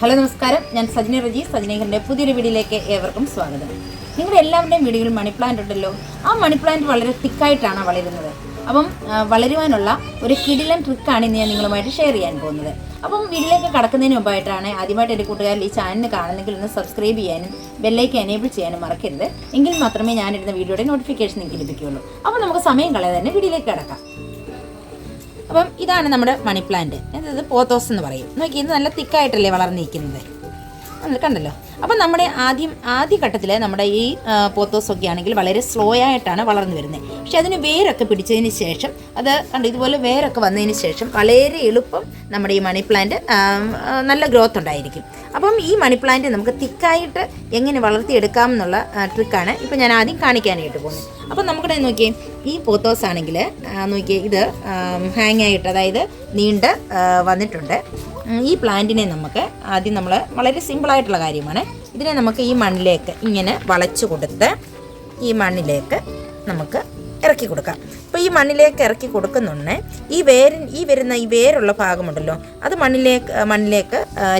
Hello നമസ്കാരം. ഞാൻ സജ്ന റജി സജ്നേഹറിന്റെ പുതിയൊരു വീഡിയോയിലേക്ക് ഏവർക്കും സ്വാഗതം. നിങ്ങളുടെ എല്ലാവരുടെയും വീടുകളിൽ മണി പ്ലാന്റ് ഉണ്ടല്ലോ. ആ മണി പ്ലാന്റ് വളരെ തിക്കായിട്ടാണ് വളരുന്നത്. അപ്പം വളരുവാനുള്ള ഒരു കിടിലൻ ട്രിക്കാണ് ഇന്ന് ഞാൻ നിങ്ങളുമായിട്ട് ഷെയർ ചെയ്യാൻ പോകുന്നത്. അപ്പം വീട്ടിലേക്ക് കടക്കുന്നതിന് മുമ്പായിട്ടാണ് ആദ്യമായിട്ട് എന്റെ കൂട്ടുകാരിൽ ഈ ചാനൽ കാണുന്നെങ്കിൽ ഒന്ന് സബ്സ്ക്രൈബ് ചെയ്യാനും ബെല്ലൈക്ക് എനേബിൾ ചെയ്യാനും മറക്കരുത്. എങ്കിൽ മാത്രമേ ഞാനിടുന്ന വീഡിയോയുടെ നോട്ടിഫിക്കേഷൻ നിങ്ങൾക്ക് ലഭിക്കുകയുള്ളൂ. അപ്പോൾ നമുക്ക് സമയം കളയാതെ തന്നെ വീഡിയോയിലേക്ക് കിടക്കാം. അപ്പം ഇതാണ് നമ്മുടെ മണി പ്ലാന്റ്. അതായത് പോത്തോസ് എന്ന് പറയും. നോക്കി ഇത് നല്ല തിക്കായിട്ടല്ലേ വളർന്നിരിക്കുന്നത്? കണ്ടല്ലോ? അപ്പം നമ്മുടെ ആദ്യം ആദ്യഘട്ടത്തിൽ നമ്മുടെ ഈ പോത്തോസൊക്കെ ആണെങ്കിൽ വളരെ സ്ലോ ആയിട്ടാണ് വളർന്നു വരുന്നത് പക്ഷെ അതിന് വേരൊക്കെ പിടിച്ചതിന് ശേഷം അത് കണ്ട് ഇതുപോലെ വേരൊക്കെ വന്നതിന് ശേഷം വളരെ എളുപ്പം നമ്മുടെ ഈ മണി പ്ലാന്റ് നല്ല ഗ്രോത്ത് ഉണ്ടായിരിക്കും. അപ്പം ഈ മണി പ്ലാന്റ് നമുക്ക് തിക്കായിട്ട് എങ്ങനെ വളർത്തിയെടുക്കാം എന്നുള്ള ട്രിക്കാണ് ഇപ്പം ഞാൻ ആദ്യം കാണിക്കാനായിട്ട് പോകുന്നത്. അപ്പം നമുക്കിടെ നോക്കിയേ ഈ പോത്തോസ് ആണെങ്കിൽ നോക്കിയേ ഇത് ഹാങ് ആയിട്ട് അതായത് നീണ്ട് വന്നിട്ടുണ്ട്. ഈ പ്ലാന്റിനെ നമുക്ക് ആദ്യം നമ്മൾ വളരെ സിമ്പിളായിട്ടുള്ള കാര്യമാണ്. ഇതിനെ നമുക്ക് ഈ മണ്ണിലേക്ക് ഇങ്ങനെ വളച്ചു കൊടുത്ത് ഈ മണ്ണിലേക്ക് നമുക്ക് ഇറക്കി കൊടുക്കാം. അപ്പോൾ ഈ മണ്ണിലേക്ക് ഇറക്കി കൊടുക്കുന്നുണ്ട്. ഈ വേരിൻ ഈ വരുന്ന ഈ വേരുള്ള ഭാഗമുണ്ടല്ലോ അത് മണ്ണിലേക്ക് മണ്ണിലേക്ക്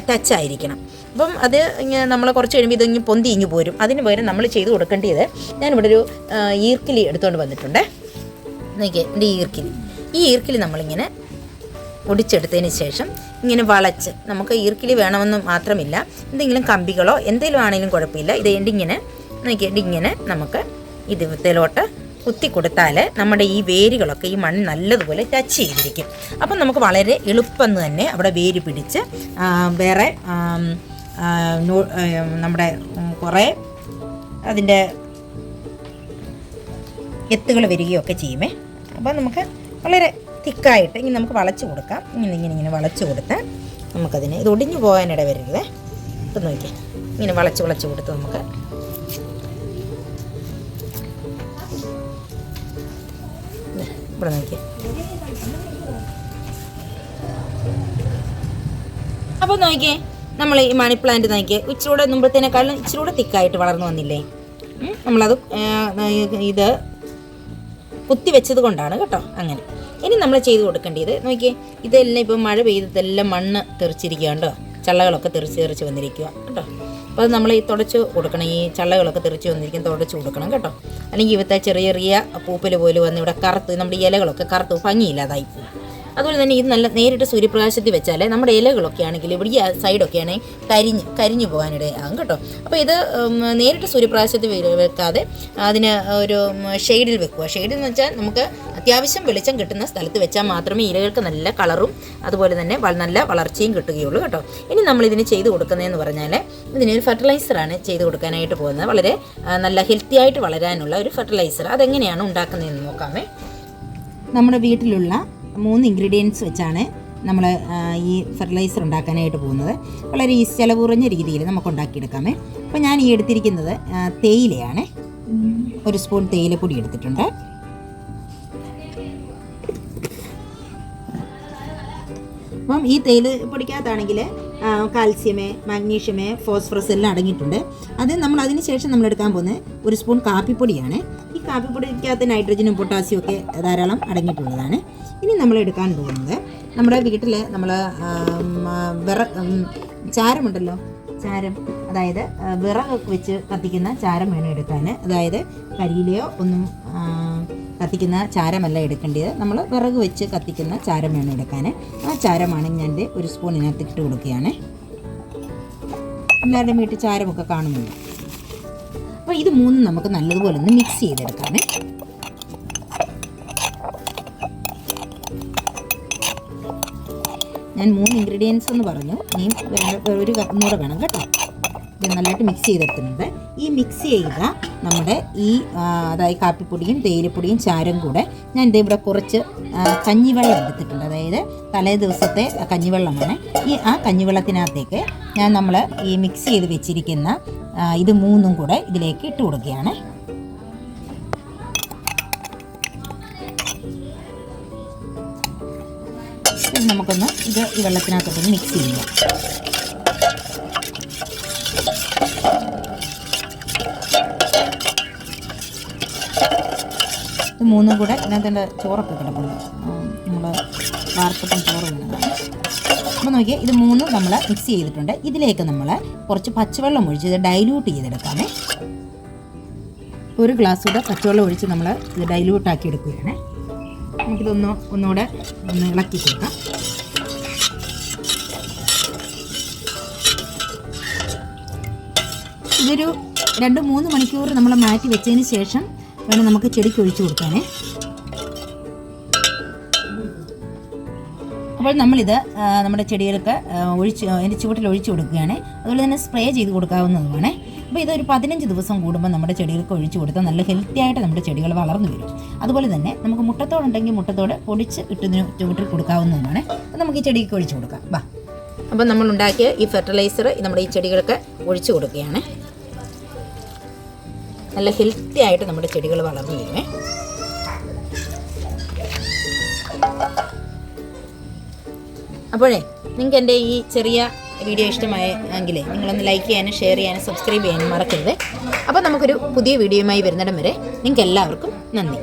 ടച്ച് ആയിരിക്കണം. അപ്പം അത് ഇങ്ങനെ നമ്മൾ കുറച്ച് കഴിയുമ്പോൾ ഇതിങ്ങി പൊന്തി ഇങ്ങ് പോരും. അതിന് പകരം നമ്മൾ ചെയ്ത് കൊടുക്കേണ്ടത് ഞാനിവിടെ ഒരു ഈർക്കിലി എടുത്തുകൊണ്ട് വന്നിട്ടുണ്ട്. നോക്കിയേ എന്റെ ഈർക്കിലി. ഈ ഈർക്കിലി നമ്മളിങ്ങനെ ഒടിച്ചെടുത്തതിന് ശേഷം ഇങ്ങനെ വളച്ച് നമുക്ക് ഈർക്കിളി വേണമെന്ന് മാത്രമില്ല. എന്തെങ്കിലും കമ്പികളോ എന്തെങ്കിലും ആണെങ്കിലും കുഴപ്പമില്ല. ഇത് ഇങ്ങനെ നോക്കിയിട്ട് ഇങ്ങനെ നമുക്ക് ഇത് വിത്തിലോട്ട് കുത്തി കൊടുത്താൽ നമ്മുടെ ഈ വേരുകളൊക്കെ ഈ മണ്ണ് നല്ലതുപോലെ ടച്ച് ചെയ്തിരിക്കും. അപ്പം നമുക്ക് വളരെ എളുപ്പം തന്നെ അവിടെ വേര് പിടിച്ച് വേറെ നമ്മുടെ കുറേ അതിന്റെ എത്തുകൾ വരികയൊക്കെ ചെയ്യുമേ. അപ്പോൾ നമുക്ക് വളരെ തിക്കായിട്ട് ഇങ്ങനെ നമുക്ക് വളച്ച് കൊടുക്കാം. ഇങ്ങനെ ഇങ്ങനെ ഇങ്ങനെ വളച്ച് കൊടുത്ത് നമുക്കതിന് ഇത് ഒടിഞ്ഞു പോകാനിട വരരുത് ഇത് നോക്കിയാൽ ഇങ്ങനെ വളച്ച് വളച്ച് കൊടുത്ത് നമുക്ക് ഇവിടെ നോക്കിയാൽ അപ്പോൾ നോക്കിയേ നമ്മൾ ഈ മണി പ്ലാന്റ് നോക്കിയേ ഇച്ചിരൂടെ മുമ്പത്തേനേക്കാളും ഇച്ചിരൂടെ തിക്കായിട്ട് വളർന്നു വന്നില്ലേ? നമ്മളത് ഇത് കുത്തി വെച്ചത് കൊണ്ടാണ് കേട്ടോ. അങ്ങനെ. ഇനി നമ്മൾ ചെയ്ത് കൊടുക്കേണ്ടത് നോക്കിയേ ഇതെല്ലാം ഇപ്പം മഴ പെയ്തതെല്ലാം മണ്ണ് തെറിച്ചിരിക്കുക കേട്ടോ. ചള്ളകളൊക്കെ തെറിച്ച് തെറിച്ച് വന്നിരിക്കുക കേട്ടോ. അപ്പോൾ അത് നമ്മൾ ഈ തുടച്ച് കൊടുക്കണം ഈ ചള്ളകളൊക്കെ തെറിച്ച് വന്നിരിക്കും തുടച്ച് കൊടുക്കണം കേട്ടോ. അല്ലെങ്കിൽ ഇവത്തെ ചെറിയ ചെറിയ പൂപ്പൽ പോലെ വന്ന് ഇവിടെ കറുത്ത് നമ്മുടെ ഇലകളൊക്കെ കറുത്ത് ഭംഗിയില്ലാതായി പോകും അതുപോലെ തന്നെ ഇത് നല്ല നേരിട്ട് സൂര്യപ്രകാശത്തിൽ വെച്ചാൽ നമ്മുടെ ഇലകളൊക്കെ ആണെങ്കിൽ ഇവിടെ ഈ സൈഡൊക്കെ ആണെങ്കിൽ കരിഞ്ഞ് കരിഞ്ഞു പോകാനിടയാകും കേട്ടോ. അപ്പോൾ ഇത് നേരിട്ട് സൂര്യപ്രകാശത്തിൽ വെക്കാതെ അതിന് ഒരു ഷെയ്ഡിൽ വെക്കുക. ഷെയ്ഡിൽ എന്ന് വെച്ചാൽ നമുക്ക് അത്യാവശ്യം വെളിച്ചം കിട്ടുന്ന സ്ഥലത്ത് വെച്ചാൽ മാത്രമേ ഇലകൾക്ക് നല്ല കളറും അതുപോലെ തന്നെ നല്ല വളർച്ചയും കിട്ടുകയുള്ളൂ കേട്ടോ. ഇനി നമ്മൾ ഇതിന് ചെയ്ത് കൊടുക്കുന്നതെന്ന് പറഞ്ഞാൽ ഇതിനൊരു ഫെർട്ടിലൈസറാണ് ചെയ്ത് കൊടുക്കാനായിട്ട് പോകുന്നത്. വളരെ നല്ല ഹെൽത്തി ആയിട്ട് വളരാനുള്ള ഒരു ഫെർട്ടിലൈസർ അതെങ്ങനെയാണ് ഉണ്ടാക്കുന്നതെന്ന് നോക്കാമേ. നമ്മുടെ വീട്ടിലുള്ള മൂന്ന് ഇൻഗ്രീഡിയൻസ് വെച്ചാണ് നമ്മൾ ഈ ഫെർട്ടിലൈസർ ഉണ്ടാക്കാനായിട്ട് പോകുന്നത്. വളരെ ഈ കുറഞ്ഞ രീതിയിൽ നമുക്ക് ഉണ്ടാക്കിയെടുക്കാമേ. അപ്പോൾ ഞാൻ ഈ എടുത്തിരിക്കുന്നത് തേയിലയാണ്. ഒരു സ്പൂൺ തേയിലപ്പൊടി എടുത്തിട്ടുണ്ട്. അപ്പം ഈ തേയില പൊടിക്കകത്താണെങ്കിൽ കാൽസ്യമേ മാഗ്നീഷ്യമേ ഫോസ്ഫറസ് എല്ലാം അടങ്ങിയിട്ടുണ്ട്. അത് നമ്മൾ അതിന് ശേഷം നമ്മൾ എടുക്കാൻ പോകുന്നത് ഒരു സ്പൂൺ കാപ്പിപ്പൊടിയാണ്. കാപ്പിപ്പൊടിക്കകത്ത് നൈട്രജനും പൊട്ടാസ്യം ഒക്കെ ധാരാളം അടങ്ങിയിട്ടുള്ളതാണ്. ഇനി നമ്മൾ എടുക്കാൻ പോകുന്നത് നമ്മുടെ വീട്ടിൽ നമ്മൾ വിറ ചാരമുണ്ടല്ലോ? ചാരം അതായത് വിറകൊക്കെ വെച്ച് കത്തിക്കുന്ന ചാരം വേണം എടുക്കാൻ. അതായത് കരിയിലെയോ ഒന്നും കത്തിക്കുന്ന ചാരമല്ല എടുക്കേണ്ടത്. നമ്മൾ വിറക് വെച്ച് കത്തിക്കുന്ന ചാരം വേണം എടുക്കാൻ. ആ ചാരമാണ് ഞാൻ ഒരു സ്പൂൺ ഇതിനകത്ത് ഇട്ട് കൊടുക്കുകയാണ്. എല്ലാവരുടെയും വീട്ടിൽ ചാരമൊക്കെ കാണുന്നുണ്ട്. അപ്പോൾ ഇത് മൂന്നും നമുക്ക് നല്ലതുപോലെ ഒന്ന് മിക്സ് ചെയ്തെടുക്കാമേ. ഞാൻ മൂന്ന് ഇൻഗ്രീഡിയൻസ് എന്ന് പറഞ്ഞു. ഇനി ഒരു കപ്പും കൂടെ വേണം കേട്ടോ. ഇത് നല്ലതായിട്ട് മിക്സ് ചെയ്തെടുക്കുന്നുണ്ട്. ഈ മിക്സ് ചെയ്ത നമ്മുടെ ഈ അതായത് കാപ്പിപ്പൊടിയും തേയിലപ്പൊടിയും ചാരം കൂടെ ഞാൻ ഇത് ഇവിടെ കുറച്ച് കഞ്ഞിവെള്ളം എടുത്തിട്ടുണ്ട്. അതായത് തലേ ദിവസത്തെ കഞ്ഞിവെള്ളമാണ്. ഈ ആ കഞ്ഞിവെള്ളത്തിനകത്തേക്ക് ഞാൻ നമ്മൾ ഈ മിക്സ് ചെയ്ത് വെച്ചിരിക്കുന്ന ഇത് മൂന്നും കൂടെ ഇതിലേക്ക് ഇട്ട് കൊടുക്കുകയാണ്. നമുക്കൊന്ന് ഇത് ഈ വെള്ളത്തിനകത്തൊന്ന് മിക്സ് ചെയ്യാം മൂന്നും കൂടെ ഇതിനകത്ത് ചോറൊക്കെ കിടപ്പുണ്ട്. നമ്മൾ വാർത്തപ്പം ചോറ് അപ്പോൾ നോക്കിയാൽ ഇത് മൂന്നും നമ്മൾ മിക്സ് ചെയ്തിട്ടുണ്ട്. ഇതിലേക്ക് നമ്മൾ കുറച്ച് പച്ചവെള്ളം ഒഴിച്ച് ഇത് ഡൈല്യൂട്ട് ചെയ്തെടുക്കാമേ. ഒരു ഗ്ലാസ് കൂടെ പച്ചവെള്ളം ഒഴിച്ച് നമ്മൾ ഇത് ഡൈല്യൂട്ട് ആക്കി എടുക്കുകയാണ്. നമുക്കിതൊന്ന് ഒന്നുകൂടെ ഒന്ന് ഇളക്കി കൊടുക്കാം. ഇതൊരു രണ്ട് മൂന്ന് മണിക്കൂർ നമ്മൾ മാറ്റി വെച്ചതിന് ശേഷം വേണം നമുക്ക് ചെടിക്ക് ഒഴിച്ചു കൊടുക്കാനേ. അപ്പോൾ നമ്മളിത് നമ്മുടെ ചെടികൾക്ക് ഒഴിച്ച് അതിന്റെ ചുവട്ടിൽ ഒഴിച്ചു കൊടുക്കുകയാണ്. അതുപോലെ തന്നെ സ്പ്രേ ചെയ്ത് കൊടുക്കാവുന്നതുമാണ്. അപ്പോൾ ഇതൊരു പതിനഞ്ച് ദിവസം കൂടുമ്പോൾ നമ്മുടെ ചെടികൾക്ക് ഒഴിച്ചു കൊടുത്താൽ നല്ല ഹെൽത്തി ആയിട്ട് നമ്മുടെ ചെടികൾ വളർന്നു വരും. അതുപോലെ തന്നെ നമുക്ക് മുട്ടത്തോടുണ്ടെങ്കിൽ മുട്ടത്തോട് പൊടിച്ച് ഇട്ടതിന് ചുവട്ടിൽ കൊടുക്കാവുന്നതുമാണ്. അപ്പോൾ നമുക്ക് ഈ ചെടിക്ക് ഒഴിച്ചു കൊടുക്കാം. വാ. അപ്പോൾ നമ്മൾ ഉണ്ടാക്കിയ ഈ ഫെർട്ടിലൈസർ നമ്മുടെ ഈ ചെടികൾക്ക് ഒഴിച്ചു കൊടുക്കുകയാണ്. നല്ല ഹെൽത്തി ആയിട്ട് നമ്മുടെ ചെടികൾ വളർന്നു വരുമേ അപ്പോഴേ നിങ്ങൾക്ക് എന്റെ ഈ ചെറിയ വീഡിയോ ഇഷ്ടമായ എങ്കിൽ നിങ്ങളൊന്ന് ലൈക്ക് ചെയ്യാനും ഷെയർ ചെയ്യാനും സബ്സ്ക്രൈബ് ചെയ്യാനും മറക്കരുത്. അപ്പോൾ നമുക്കൊരു പുതിയ വീഡിയോയുമായി വരുന്നിടം വരെ നിങ്ങൾക്ക് എല്ലാവർക്കും നന്ദി.